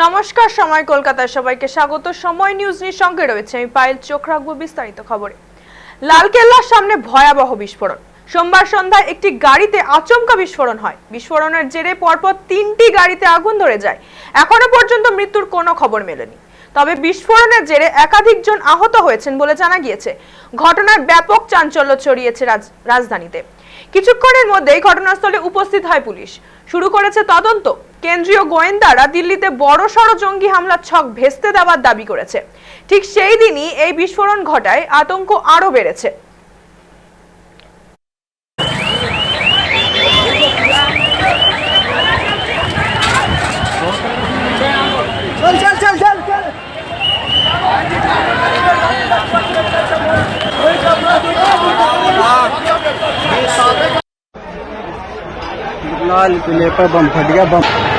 নমস্কার, সময় কলকাতার সবাইকে স্বাগত। সময় নিউজ নিয়ে সঙ্গে রয়েছে, আমি পায়েল, চোখ রাখব বিস্তারিত খবরে। লালকেল্লার সামনে ভয়াবহ বিস্ফোরণ। সোমবার সন্ধ্যায় একটি গাড়িতে আচমকা বিস্ফোরণ হয়। বিস্ফোরণের জেরে পরপর তিনটি গাড়িতে আগুন ধরে যায়। এখনও পর্যন্ত মৃত্যুর কোনো খবর মেলেনি। তবে বিস্ফোরণের জেরে একাধিক জন আহত হয়েছেন বলে জানা গিয়েছে। ঘটনার ব্যাপক চাঞ্চল্য ছড়িয়েছে রাজ- রাজধানীতে। কিছুক্ষণের মধ্যেই ঘটনাস্থলে উপস্থিত হয় পুলিশ। শুরু করেছে তদন্ত। কেন্দ্রীয় গোয়েন্দারা দিল্লিতে বড় সড় জঙ্গি হামলার ছক ভেস্তে দেওয়ার দাবি করেছে। ঠিক সেই দিনই এই বিস্ফোরণ ঘটায় আতঙ্ক আরও বেড়েছে। लाल किले पर बम फट गया बम।